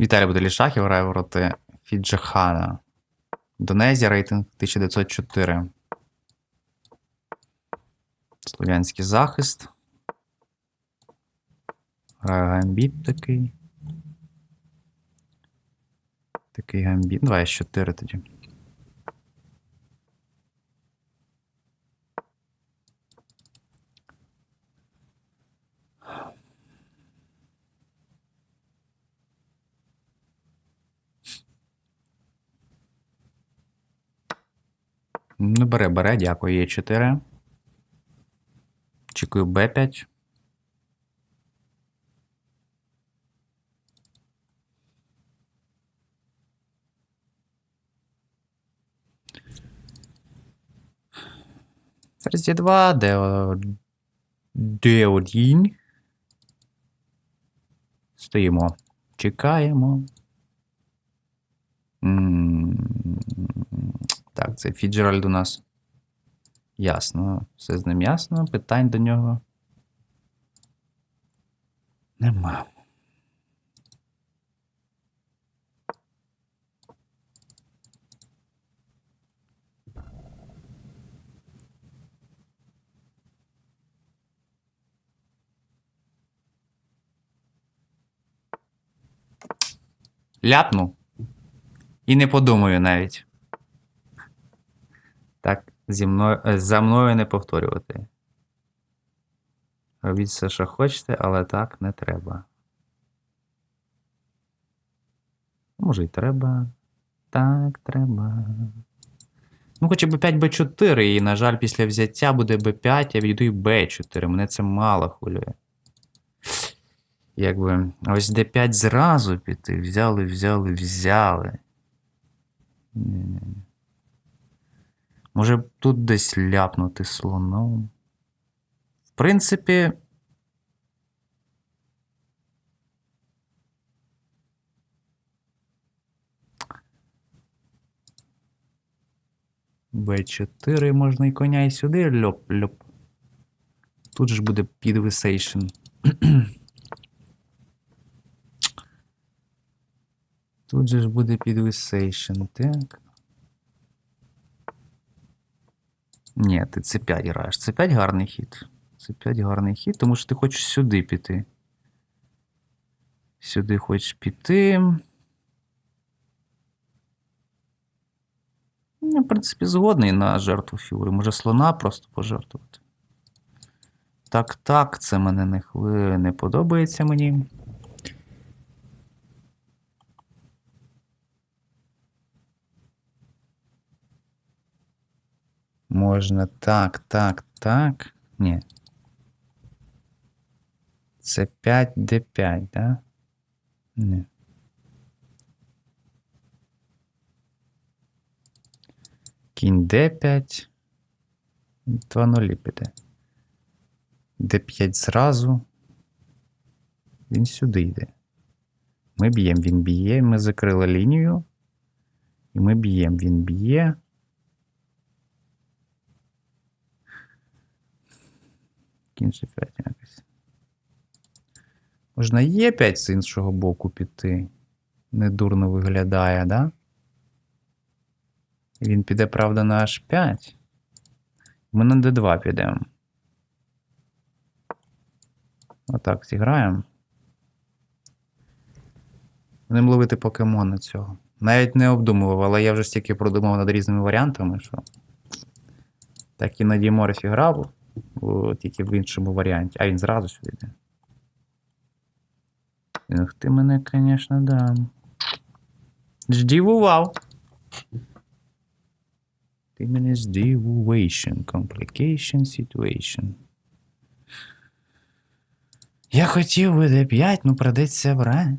Віталій Буделішахів грає проти Фіджахана. Донезія рейтинг 1904. Слов'янський захист. Граю гамбіт такий. Такий гамбіт. Давай 4 тоді. Ну, бере, бере, дякую. Є 4. Чекаю Б5. Ферзь Е2, Д- Д1. Стоїмо. Чекаємо. Так, це Фіджеральд у нас. Ясно. Все з ним ясно. Питань до нього. Нема. Ляпну. І не подумаю навіть. Так, зі мною, е, за мною не повторювати. Робіть все, що хочете, але так не треба. Може, і треба. Так, треба. Ну, хоча б 5 Б4, і, на жаль, після взяття буде Б5, я відійду і Б4. Мене це мало хвилює. Якби. Ось Д5 зразу піти. Взяли, взяли, взяли. Ні-ні-ні. Може тут десь ляпнути слоном. В принципі. Б4 можна і коня і сюди льоп-льоп. Тут же ж буде підвисейшн. Тут же ж буде підвисейшн, так. Ні, ти С5 граєш. С5 гарний хід. С5 гарний хід, тому що ти хочеш сюди піти. Сюди хочеш піти. Ну, в принципі, згодний на жертву фігури. Може слона просто пожертвувати. Так, так, це мене не не подобається мені. Можна так, так, так. Ні. Це 5 D5, да? Ні. Кінь D5. 2 нулі піде. D5 зразу. Він сюди йде. Ми б'ємо, він б'є, ми закрили лінію. І ми б'ємо, він б'є. Кінь G5 якось. Можна Е5 з іншого боку піти. Недурно виглядає, да? Він піде, правда, на H5. Ми на D2 підемо. Отак зіграємо. Будемо ловити покемони цього. Навіть не обдумував, але я вже стільки продумав над різними варіантами, що. Так і на Діморфі грав, о, тільки в іншому варіанті. А він зразу сюди йде. Ах ти мене, звісно, да. Здивував. Ти мене здивувation. Complication situation. Я хотів би D5, ну придеться брати.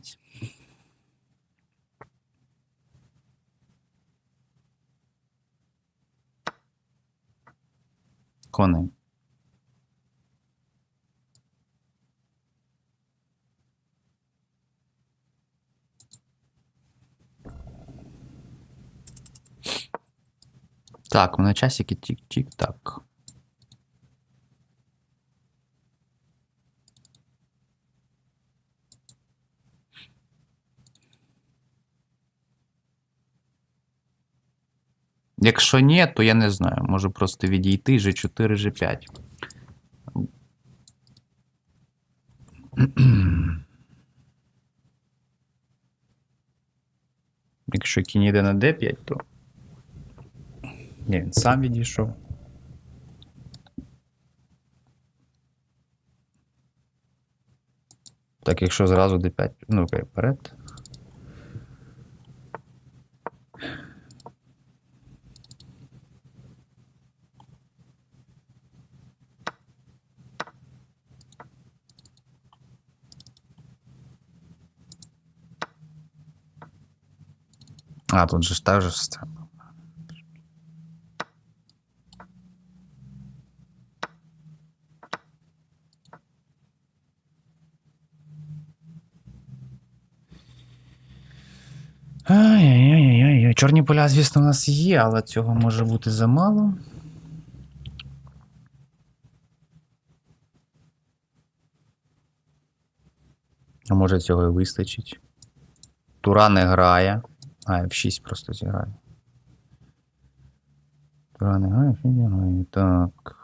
Конем. Так, у на часики тік-тік-так. Якщо ні, то я не знаю. Можу просто відійти G4, G5. Якщо кінь йде на D5, то. Ні, він сам відійшов. Так, якщо зразу D5, ну окей, вперед. А, тут же ж так же ж Чорні поля, звісно, у нас є, але цього може бути замало. А може цього і вистачить. Тура не грає. А, F6 просто зіграє. Тура не грає, фі не грає. Так.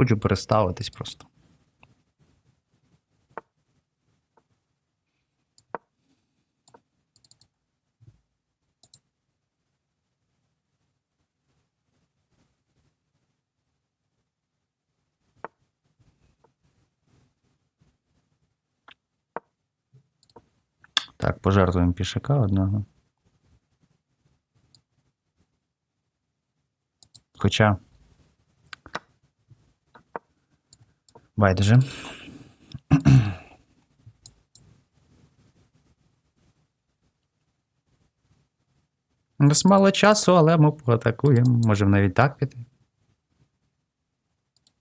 Хочу переставитись просто. Так, пожертвуємо пішака одного. Хоча. Байдуже. У нас мало часу, але ми поатакуємо. Можемо навіть так піти.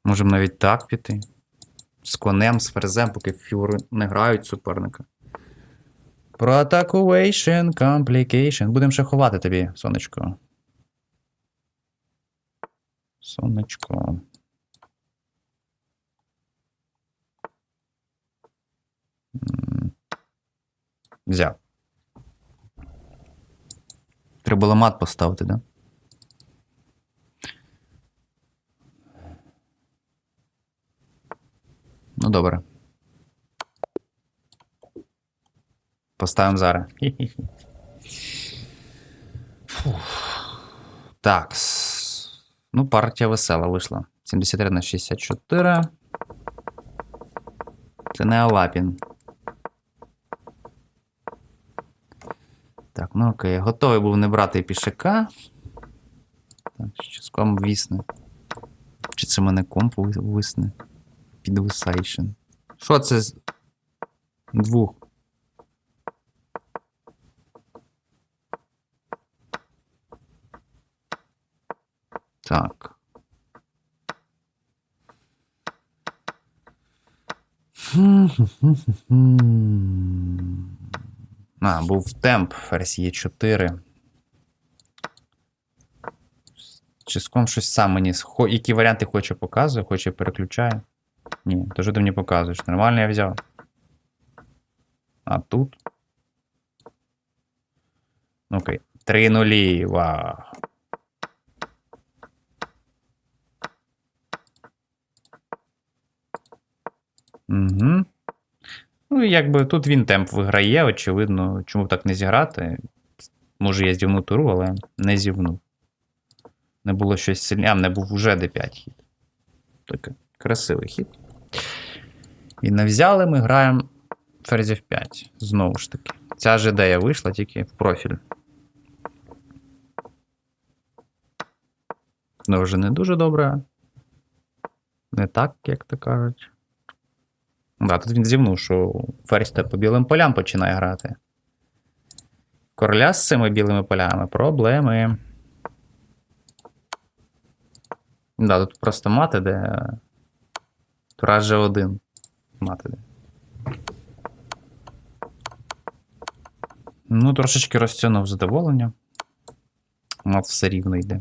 Можемо навіть так піти. З конем, з ферзем, поки фюри не грають суперника. Проатакувейшн, комплікейшн. Будемо ще ховати тобі, сонечко. Сонечко. Взяв. Треба було мат поставити, да? Ну, добре. Поставимо зараз. Так. Ну, партія весела вийшла. 73 на 64. Це не Алапін. Так, ну окей. Готовий був не брати пішака. Так, що з ком вісне. Чи це мене комп ви- висне? Підвисайшн. Що це з двох? Так. А, був темп версії 4. Чиском щось сам мені. Які варіанти хоче показує, хоче переключає. Ні, то що ти мені показуєш? Нормально я взяв. А тут. Ну, Окей. Три нулі. Вау. Угу. Ну, якби тут він темп виграє, очевидно, чому так не зіграти. Може, я зівну туру, але не зівнув. Не було щось сильне. А, не був уже D5 хід. Такий красивий хід. І не взяли, ми граємо ферзів 5. Знову ж таки. Ця ж ідея вийшла тільки в профіль. Ну, вже не дуже добре. Не так, як то кажуть. Да, тут він зівнув, що ферзь по білим полям починає грати. Короля з цими білими полями проблеми. Да, тут просто мати, де. Тура G1. Мати де. Ну, трошечки розтягнув задоволення. Мат все рівно йде.